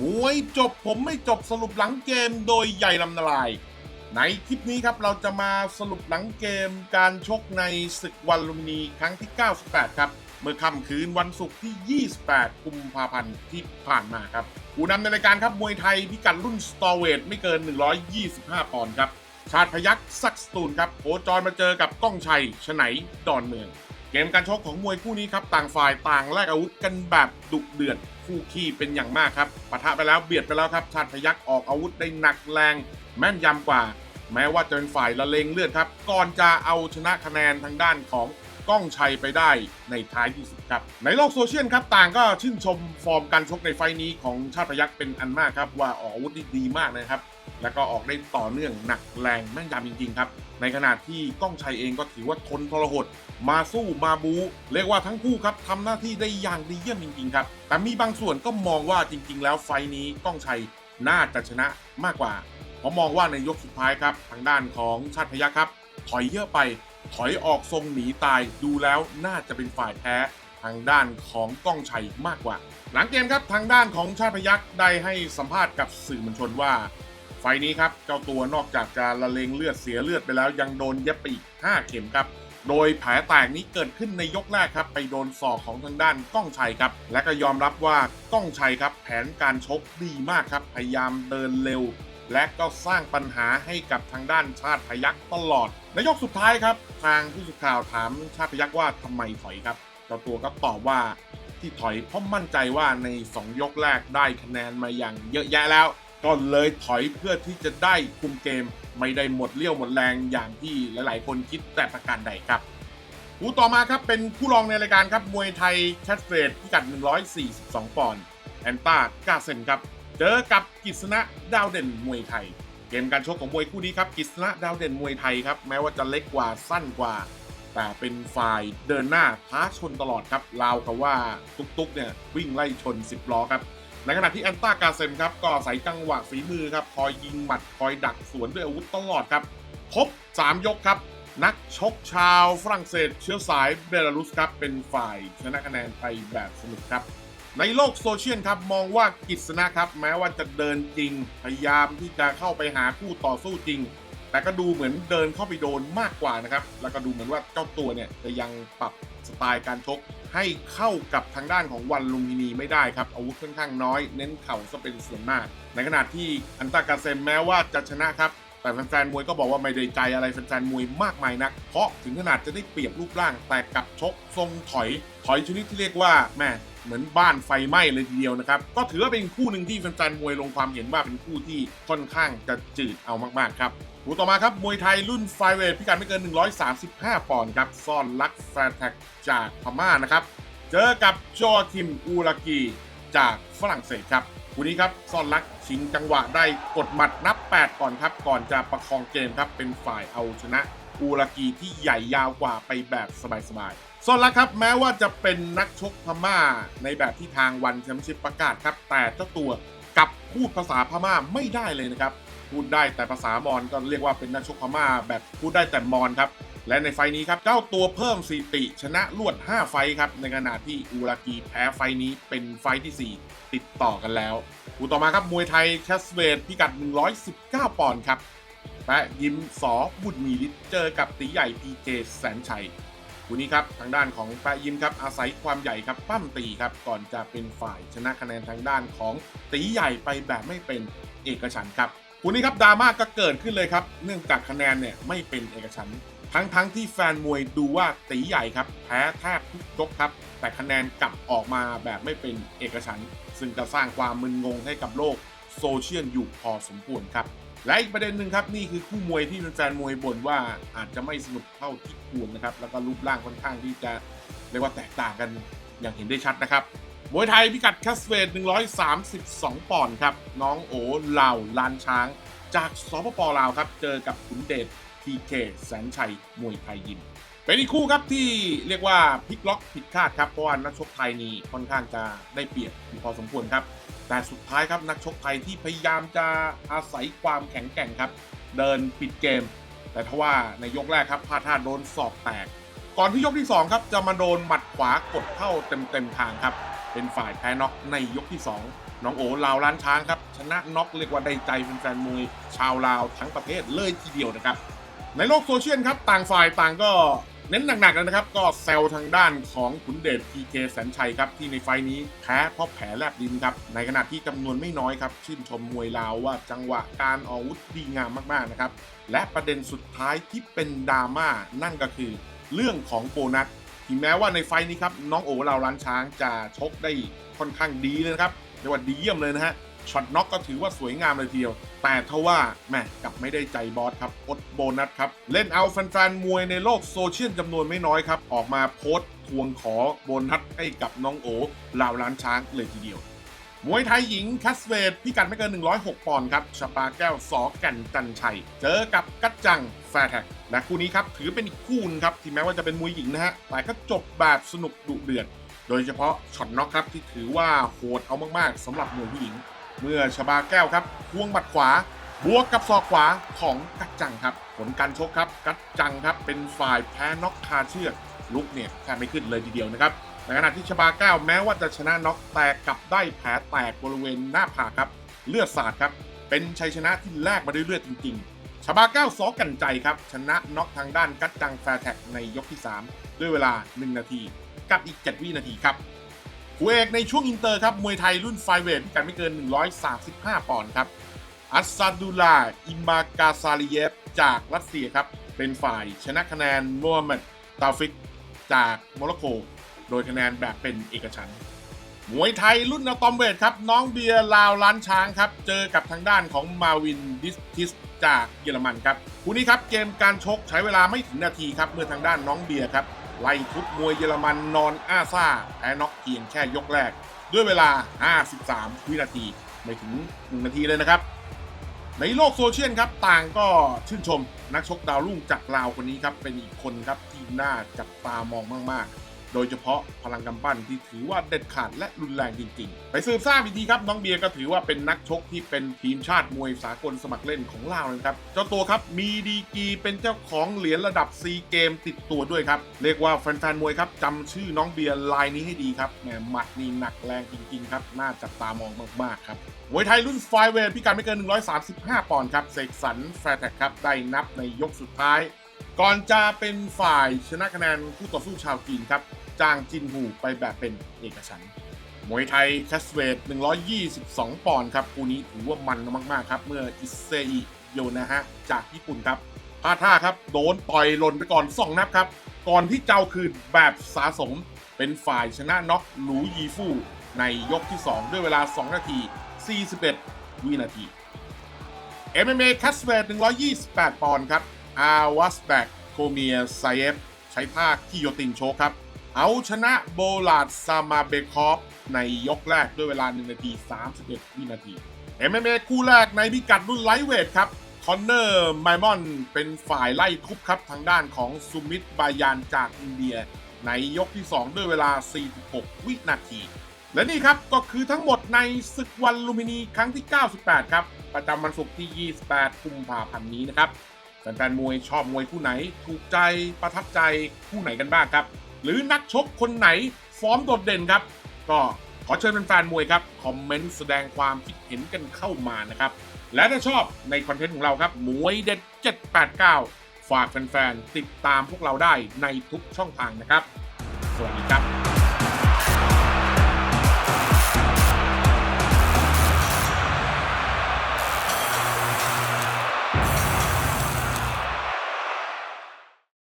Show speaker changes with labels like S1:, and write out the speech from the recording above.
S1: มวยจบผมไม่จบสรุปหลังเกมโดยใหญ่ลำนาราย ในคลิปนี้ครับเราจะมาสรุปหลังเกมการชกในศึกวันลุมนีครั้งที่ 98 ครับ เมื่อค่ำคืนวันศุกร์ที่ 28 กุมภาพันธ์ที่ผ่านมาครับผู้นำในรายการครับมวยไทยพิกัดรุ่นสตอเวทไม่เกิน 125 ปอนด์ครับ ชาติพยักษ์ซักสตูลครับโคจรมาเจอกับก้องชัยชไหนดอนเมือง กมการชกของมวยคู่นี้ครับต่างฝ่ายต่างแลกอาวุธกันแบบดุเดือดคู่ขี้เป็นอย่างมากครับปะทะไปแล้วเบียดไปแล้วครับชาติพยักออกอาวุธได้หนักแรง แม่นยำกว่า แม้ว่าจะเป็นฝ่ายละเลงเลือดครับ ก่อนจะเอาชนะคะแนนทางด้านของก้องชัยไปได้ในท้ายที่สุดครับ ในโลกโซเชียลครับต่างก็ชื่นชมฟอร์มการชกในไฟนี้ของชาติพยักเป็นอันมากครับว่าออกอาวุธได้ดีมากนะครับ แล้วก็ออกได้ต่อเนื่องหนักแรงแม่นยำจริงๆครับ ในขณะที่ก้องชัยเองก็ถือว่าทนทรหด มาสู้มาบูเรียกว่าทั้งคู่ครับทำหน้าที่ได้อย่างดีเยี่ยมจริงๆครับแต่มีบางส่วนก็มองว่าจริง ๆ แล้วไฟนี้ก้องชัยน่าจะชนะมากกว่าเพราะมองว่าในยกสุดท้ายครับ ทางด้านของชาติพยัคฆ์ครับ ถอยเยอะไป ถอยออกทรงหนีตายดูแล้วน่าจะเป็นฝ่ายแพ้ทางด้านของก้องชัยมากกว่า หลังเกมครับทางด้านของชาติพยัคฆ์ได้ให้สัมภาษณ์กับสื่อมวลชนว่า ฟนี้ครับเจ้าตัวนอกจากจะละเลงเลือดเสียเลือดไปแล้วยังโดนเย็บไปอีก 5 เข็มครับ โดยแผลแตกนี้เกิดขึ้นในยกแรกครับ ไปโดนศอกของทางด้านก้องชัยครับ และก็ยอมรับว่าก้องชัยครับ แผนการชกดีมากครับ พยายามเดินเร็ว และก็สร้างปัญหาให้กับทางด้านชาติพยักษ์ตลอด ในยกสุดท้ายครับ ทางผู้สื่อข่าวถามชาติพยักว่าทำไมถอยครับเจ้าตัวก็ตอบว่าที่ถอยเพราะมั่นใจว่าใน 2 ยกแรกได้คะแนนมาอย่างเยอะแยะแล้ว ก็เลยถอยเพื่อที่จะได้คุมเกม ไม่ได้หมดเลี้ยวหมดแรงอย่างที่หลาย ๆ คนคิดแต่ประการใดครับคู่ต่อมาครับเป็นคู่รองในรายการครับมวยไทยแคทเฟรดพิกัด 142 ปอนด์แอนต้ากาเซนครับเจอกับกิษณะดาวเด่นมวยไทย เกมการชกของมวยคู่นี้ครับกิษณะดาวเด่นมวยไทยครับแม้ว่าจะเล็กกว่าสั้นกว่า แต่เป็นฝ่ายเดินหน้าท้าชนตลอดครับราวกับว่าตุกๆเนี่ยวิ่งไล่ชน 10 ล้อครับ ในขณะที่แอนต้ากาเซมครับก็อาศัยจังหวะฝีมือครับคอยยิงหมัดคอยดักสวนด้วยอาวุธตลอดครับครบ3 ยกครับ นักชกชาวฝรั่งเศสเชื้อสายเบลารุสครับเป็นฝ่ายชนะคะแนนไปแบบสนุกครับ ในโลกโซเชียลครับมองว่ากิษณะครับ แม้ว่าจะเดินจริง พยายามที่จะเข้าไปหาคู่ต่อสู้จริง แต่ก็ดูเหมือนเดินเข้าไปโดนมากกว่านะครับ แล้วก็ดูเหมือนว่าเจ้าตัวเนี่ยจะยังปรับสไตล์การชกให้เข้ากับทางด้านของวันลุมพินีไม่ได้ครับ อาวุธค่อนข้างน้อย เน้นเข่าซะเป็นส่วนมาก ในขณะที่อันตากาเซมแม้ว่าจะชนะครับ แต่แฟนๆมวยก็บอกว่าไม่ได้ใจอะไรแฟนๆมวยมากมายนัก เพราะถึงขนาดจะได้เปรียบรูปร่าง แต่กับชกทรงถอย ถอยชนิดที่เรียกว่าแม่เหมือนบ้านไฟไหม้เลยทีเดียวนะครับ ก็ถือว่าเป็นคู่หนึ่งที่แฟนๆมวยลงความเห็นว่าเป็นคู่ที่ค่อนข้างจะจืดเอามากๆครับคู่ต่อมาครับ มวยไทยรุ่นไฟเวทพิกัดไม่เกิน 135 ปอนด์ครับ ซ่อนลักแฟร์แท็กจากพม่านะครับ เจอกับโจคิมอูรากีจากฝรั่งเศสครับ คู่นี้ครับซ่อนลักชิงจังหวะได้กดหมัดนับ 8 ก่อนครับ ก่อนจะประคองเกมครับ เป็นฝ่ายเอาชนะอูรากีที่ใหญ่ยาวกว่าไปแบบสบายๆซ่อนลักครับแม้ว่าจะเป็นนักชกพม่าในแบบที่ทางวันแชมเปี้ยนชิพประกาศครับ แต่เจ้าตัวกับพูดภาษาพม่าไม่ได้เลยนะครับ พูดได้แต่ภาษามอญก็เรียกว่าเป็นนักชกพม่าแบบพูดได้แต่มอญครับ และในไฟนี้ครับเจ้าตัวเพิ่มสติ ชนะรวด 5 ไฟครับ ในขณะที่อูรากีแพ้ไฟนี้เป็นไฟที่ 4 ติดต่อกันแล้วคู่ต่อมาครับมวยไทยแคสเวดพิกัด 119 ปอนด์ครับแปะยิ้มสอบุญมีฤทธิ์เจอกับตีใหญ่พีเจแสนชัยคู่นี้ครับทางด้านของแปะยิมครับอาศัยความใหญ่ครับปั้มตีครับก่อนจะเป็นฝ่ายชนะคะแนนทางด้านของตีใหญ่ไปแบบไม่เป็นเอกฉันท์ครับคู่นี้ครับดราม่าก็เกิดขึ้นเลยครับเนื่องจากคะแนนเนี่ยไม่เป็นเอกฉัน ทั้งทั้งที่แฟนมวยดูว่าตีใหญ่ครับแพ้แทบทุกยกครับ แต่คะแนนกลับออกมาแบบไม่เป็นเอกฉันท์ซึ่งจะสร้างความมึนงงให้กับโลกโซเชียลอยู่พอสมควรครับ และอีกประเด็นหนึ่งครับนี่คือคู่มวยที่แฟนมวยบ่นว่าอาจจะไม่สนุกเท่าที่ควรนะครับแล้วก็รูปร่างค่อนข้างที่จะเรียกว่าแตกต่างกันอย่างเห็นได้ชัดนะครับมวยไทยพิกัดแคสเวท132 ปอนด์ครับ น้องโอเหล่าลานช้าง จากสปปลาวครับ เจอกับขุนเดช ทีเคแสนชัยมวยไทยยิมเป็นอีกคู่ครับที่เรียกว่าพลิกล็อกผิดคาดครับเพราะว่านักชกไทยนี่ค่อนข้างจะได้เปรียบอยู่พอสมควรครับ แต่สุดท้ายครับนักชกไทยที่พยายามจะอาศัยความแข็งแกร่งครับ เดินปิดเกม แต่ทว่าในยกแรกครับพลาดท่าโดนศอกแตก ก่อนที่ยกที่ 2 ครับ จะมาโดนหมัดขวากดเข้าเต็มๆทางครับ เป็นฝ่ายแพ้น็อกในยกที่ 2 น้องโอลาวล้านช้างครับชนะน็อกเรียกว่าได้ใจแฟนๆมวยชาวลาวทั้งประเทศเลยทีเดียวนะครับ ในโลกโซเชียลครับต่างฝ่ายต่างก็เน้นหนักๆเลยนะครับ ก็แซวทางด้านของขุนเดชพีเคแสนชัยครับ ที่ในไฟนี้แพ้เพราะแผลแลบดินครับ ในขณะที่จำนวนไม่น้อยครับ ชื่นชมมวยลาวว่าจังหวะการออกอาวุธดีงามมากๆนะครับ และประเด็นสุดท้ายที่เป็นดราม่านั่นก็คือ เรื่องของโบนัสถึงแม้ว่าในไฟนี้ครับน้องโอลาล้านช้างจะชกได้ค่อนข้างดีเลยนะครับเรียกว่าดีเยี่ยมเลยนะฮะ ช็อตน็อกก็ถือว่าสวยงามเลยทีเดียว แต่ทว่าแม่กลับไม่ได้ใจบอสครับอดโบนัสครับ เล่นเอาแฟนๆมวยในโลกโซเชียลจำนวนไม่น้อยครับ ออกมาโพสต์ทวงขอโบนัสให้กับน้องโอลาวล้านช้างเลยทีเดียวมวยไทยหญิงคัสเวทพิกัดไม่เกิน 106 ปอนด์ครับชปาแก้วสอแก่นจันชัย เจอกับกัจจังแฟร์แท็กและคู่นี้ครับถือเป็นอีกคู่นครับที่แม้ว่าจะเป็นมวยหญิงนะฮะแต่ก็จบแบบสนุกดุเดือด โดยเฉพาะช็อตน็อกครับที่ถือว่าโหดเอามากๆสำหรับมวยผู้หญิง เมื่อชบาแก้วครับควงบัดขวา บวกกับศอกขวาของกัจจังครับ ผลการชกครับ กัจจังครับเป็นฝ่ายแพ้น็อกคาเชือกลุกเนี่ยแทบไม่ขึ้นเลยทีเดียวนะครับในขณะที่ชบาแก้วแม้ว่าจะชนะน็อกแต่กลับได้แผลแตกบริเวณหน้าผากครับ เลือดสาดครับ เป็นชัยชนะที่แลกมาด้วยเลือดจริง ๆ ชบาแก้วสอกันใจครับ ชนะน็อกทางด้านกัจจังแฟร์แท็กในยกที่ 3 ด้วยเวลา 1 นาที กับอีก 7 วินาทีครับ คู่เอกในช่วงอินเตอร์ครับ มวยไทยรุ่นไฟเวทพิกัดไม่เกิน 135 ปอนด์ครับ อัสซาดูลา อิมากาซาลีเยฟ จากรัสเซียครับ เป็นฝ่ายชนะคะแนนโมฮัมเหม็ดตาฟิก จากโมร็อกโก โดยคะแนนแบบเป็นเอกฉันท์มวยไทยรุ่นอะตอมเวทครับ น้องเบียร์ลาวล้านช้างครับ เจอกับทางด้านของมาวินดิสทิสจากเยอรมันครับคู่นี้ครับเกมการชกใช้เวลาไม่ถึงนาทีครับเมื่อทางด้านน้องเบียร์ครับ ไล่ทุบมวยเยอรมันนอนอ้าซ่าแพ้น็อกเพียงแค่ยกแรก ด้วยเวลา 53 วินาที ไม่ถึง 1 นาทีเลยนะครับ ในโลกโซเชียลครับ ต่างก็ชื่นชมนักชกดาวรุ่งจากลาวคนนี้ครับ เป็นอีกคนครับที่น่าจับตามองมาก ๆ โดยเฉพาะพลังกำปั้นที่ถือว่าเด็ดขาดและรุนแรงจริงๆ ไปสืบทราบอีกทีครับน้องเบียร์ก็ถือว่าเป็นนักชกที่เป็นทีมชาติมวยสากลสมัครเล่นของลาวนะครับเจ้าตัวครับมีดีกีเป็นเจ้าของเหรียญระดับซีเกมติดตัวด้วยครับเรียกว่าแฟนๆมวยครับจำชื่อน้องเบียร์ลายนี้ให้ดีครับแหมหมัดนี่หนักแรงจริงๆครับน่าจับตามองมากๆครับมวยไทยรุ่นไฟเวทพิกัดไม่เกิน 135 ปอนด์ครับเสกสรรแฟร์แท็กครับได้นับในยกสุดท้าย ก่อนจะเป็นฝ่ายชนะคะแนนคู่ต่อสู้ชาวจีนครับ จางจินหูไปแบบเป็นเอกฉันท์มวยไทยแคสเวท122 ปอนด์ครับ คู่นี้ถือว่ามันมาก ๆ ครับ เมื่ออิเซอิโยนะฮะ จากญี่ปุ่นครับพลาดท่าครับ โดนต่อยหล่นไปก่อน 2 นับครับ ก่อนที่เจ้าคืนแบบสะสม เป็นฝ่ายชนะน็อกหลูยีฟู่ในยกที่ 2 ด้วยเวลา 2 นาที 41 วินาที MMA c a s w e t 128 ปอนด์ครับ อาวัสแบกโคเมียไซเอฟใช้ท่ากิโยตินโชครับ เอาชนะโบลาดซามาเบคอฟในยกแรกด้วยเวลา 1 นาที 31 วินาที MMA คู่แรกในพิกัดรุ่นไลท์เวทครับคอนเนอร์ไมมอนเป็นฝ่ายไล่ทุบครับทางด้านของซูมิตบายานจากอินเดีย ในยกที่ 2 ด้วยเวลา 46 วินาที และนี่ครับก็คือทั้งหมดในศึกวันลูมินีครั้งที่ 98 ครับ ประจำวันศุกร์ที่ 28 กุมภาพันธ์นี้นะครับ แฟนๆมวยชอบมวยคู่ไหน ถูกใจประทับใจคู่ไหนกันบ้างครับ หรือนักชกคนไหนฟอร์มโดดเด่นครับ ก็ขอเชิญแฟนๆมวยครับคอมเมนต์แสดงความคิดเห็นกันเข้ามานะครับ และถ้าชอบในคอนเทนต์ของเราครับมวยเด็ด 789 ฝากแฟนๆติดตามพวกเราได้ในทุกช่องทางนะครับ สวัสดีครับ